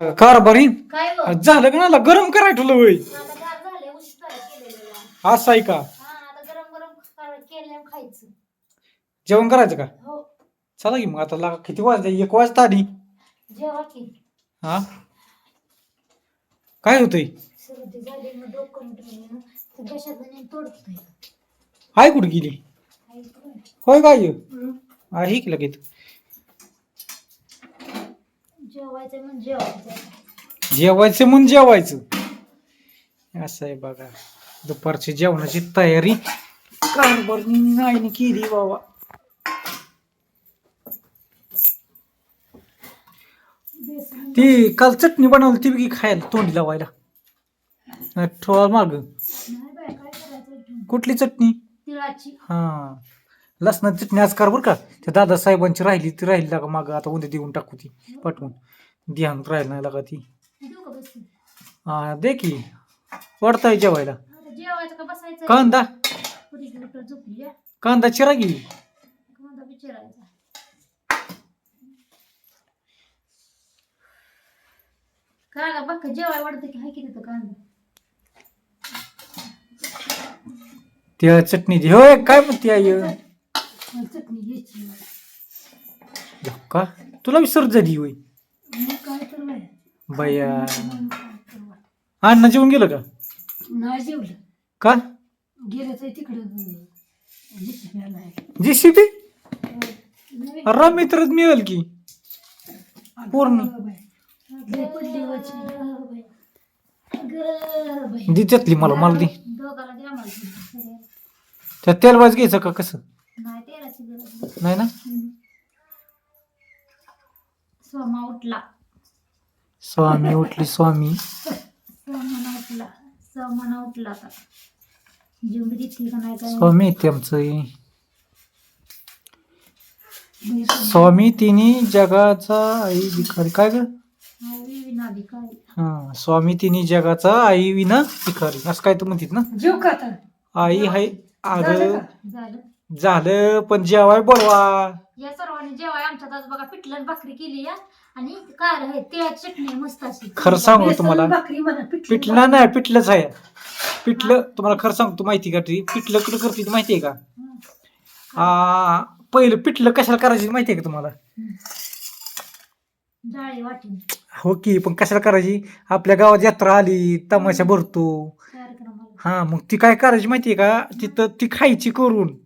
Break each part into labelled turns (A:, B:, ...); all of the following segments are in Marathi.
A: कारभारी
B: काय हो
A: झालं का ना गरम करायला ठेवलं वय.
B: आता गार झाले उशिरा केलेलं
A: असं आहे का?
B: हा आता गरम गरम कर- केल्यावर खायचं.
A: जेवण करायचं का?
B: हो.
A: चला की मग. आता लागा किती वाजले? एक वाजता आधी.
B: की.
A: हा? काय होतंय?
B: सर्दी झाली मग डोकं ठेवले ना तर घशात नाही तोडतोय.
A: हाय कुठे गेली? होय काय हे? आहे की लगेच?
B: जेवायचं जेवायचं.
A: जेवायचं म्हणून जेवायचं. असं आहे बघा. दुपारची जेवणाची तयारी कारभार नाही केली बाबा.
B: बेसन
A: ती काल चटणी बनवली ती बी खायला तोंडी लावायला. थोडा माग.
B: नाही बाय काय करायचं?
A: कुठली चटणी?
B: तिळाची.
A: हा. लसणाची चटणी आज कर बरं का. त्या दादासाहेबांची राहिली ती राहिली लागा माग. आता उद्या देऊन टाकू ती पाठवून ध्यान राहिलं नाही लागा ती. हा दे की. वाढताय जेवायला.
B: आता जेवायचं का बसायचं
A: कांदा.
B: झोपली
A: कांदा चिरा घे
B: कांदा विचारायचा कांदा बघ जेवाय वाढतं की हाय किती कांदा.
A: त्या चटणी दे होय काय म्हणते आई?
B: मला चटणी घ्यायची
A: का तुला विसर झाली होय.
B: मग काय तर बाय.
A: बया
B: मग काय तर बाय.
A: अण्णा जेवून गेलं का?
B: नाही जेवलं.
A: का?
B: गेलं तर तिकडं. जिथे आहे
A: जेसीबी?
B: नवीन.
A: राम मित्रच मिळेल की. पूर्ण.
B: लय पडली वाची. अगं बाई.
A: दे त्यातली मला मला दे.
B: दोघाला द्या मला.
A: त्या घ्यायचं का कसं?
B: नाही तेलाची गरज नाही.
A: नाही ना?
B: हम्म. सोमा उठला.
A: स्वामी उठली स्वामी.
B: सोमाना उठला. सोमाना उठला आता. जेवढी दिसली का नाही काय?
A: स्वामी
B: सोमा.
A: स्वामी तिन्ही जगाचा आई भिकारी. काय ग?
B: हवी विना भिकारी.
A: हा स्वामी तिन्ही जगाचा आई विना भिकारी. असं काय तर म्हणतात ना?
B: जेव
A: आई हाय अगं
B: झालं
A: झालं. पण जेवाय बोलवा
B: या सर्वांनी जेवाय आमच्यात आज बघा पिठलं भाकरी केली या. आणि कार आहे ते चटणी आहे मस्त अशी.
A: खरं सांगू तुम्हाला
B: भाकरी म्हणा
A: पिठलं. नाही पिठलंच आहे. पिठलं तुम्हाला खरं सांगतो माहिती का ती? पिठलं कुठं करते ती माहिती आहे का? आ, पहिलं पिठलं कशाला करायची माहिती आहे का तुम्हाला?
B: डाळी वाटून.
A: हो की पण कशाला करायची? आपल्या गावात यात्रा आली तमाशा भरतो.
B: कार्यक्रमाला
A: हा मग ती काय करायची माहितीये का? तिथं ती खायची करून.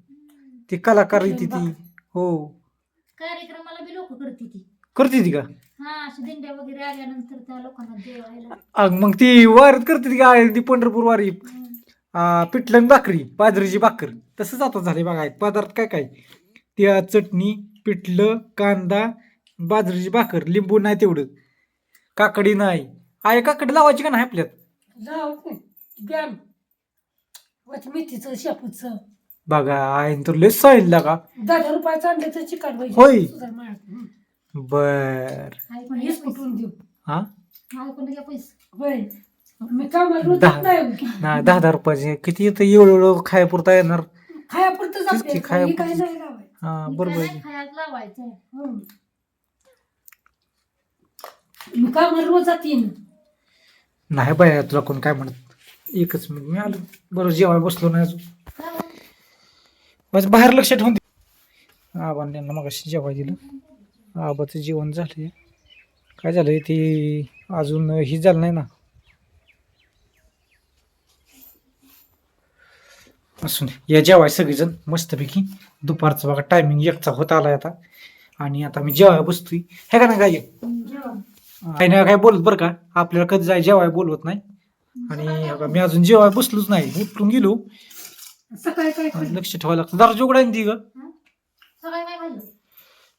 A: ती कलाकार येते ती. हो.
B: कार्यक्रमाला बी लोक करते ती.
A: करते ती का?
B: हा अशा दिंड्या वगैरे आल्यानंतर त्या लोकांना जेवायला
A: अग मग ती वारीत करते ती काय ती पंढरपूर वारी.
B: हम्म.
A: आ, पिठलं आणि भाकरी बाजरीची भाकर. तसंच आता झाले बघा पदार्थ काय काय? त्या चटणी पिठलं कांदा बाजरीची भाकर लिंबू नाही तेवढं. काकडी नाही. आहे काकडी लावायची का नाही आपल्यात?
B: जाऊ गॅम मेथीचं शेपूचं.
A: बघा आहे तर लय साईल लागा
B: दहा रुपयाचं आणलं तर चिकन
A: होय. बर.
B: हेच कुठून देऊ?
A: हा?
B: होय. मी कामाला
A: दहा.
B: नाही
A: नाही दहा दहा रुपयाचे. किती येतं एवढं एवढं खायापुरता येणार?
B: खायापुरतंच
A: तेच की,
B: आपल्याला. हे नाही लावायचं.
A: हा बरोबर आहे.
B: हं. मी कामाला रोज जाते ना.
A: नाही बाया तुला कोण काय म्हणत? एकच मिनिट मी आलो. बरं जेवाय बसलो नाही अजून. बस बाहेर लक्ष ठेवून दे. आबांनी त्यांना मग जेवाय दिलं. आबाचं जेवण झालं काय झालं ते अजून ही झालं नाही ना. असून या जेवाय सगळेजण मस्तपैकी. दुपारचं बघा टायमिंग एकचा होत आलाय आता. आणि आता मी जेवाय बसतोय. हे का ना काय काही नाही काय बोलत बरं का? आपल्याला कधी जाय जेवाय बोलवत नाही. आणि मी अजून जेवाय बसलोच नाही. उठून गेलो.
B: सकाळी काय खाल्लं?
A: लक्ष ठेवायला लागतं. जरा जोगडाय ती ग?
B: सकाळी काय खाल्लं?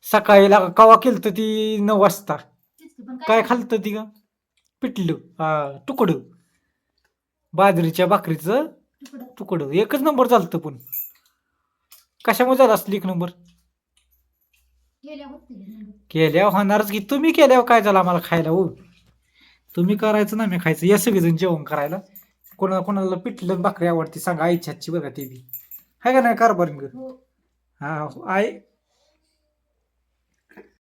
A: सकाळी लागा कवा केलं ती नऊ वाजता?
B: तेच की, पण
A: काय खाल्लं? ती ग? पिटलं हा तुकडं. बाजरीच्या भाकरीचं
B: तुकडं.
A: तुकडं. एकच नंबर चालतं पण. कशामुळे झालं असलं एक नंबर?
B: गेल्या होते गेल्या.
A: केल्यावर होणारच की. तुम्ही केल्यावर काय झालं आम्हाला खायला हो? तुम्ही करायचं ना मी खायचं. या सगळेजण जेवण करायला. कोणाला कोणाला पिठलं भाकरी आवडते सांगा आईच्या हातची बघा ते बी. हाय का नाही कारभार? ग
B: हो
A: हा. आई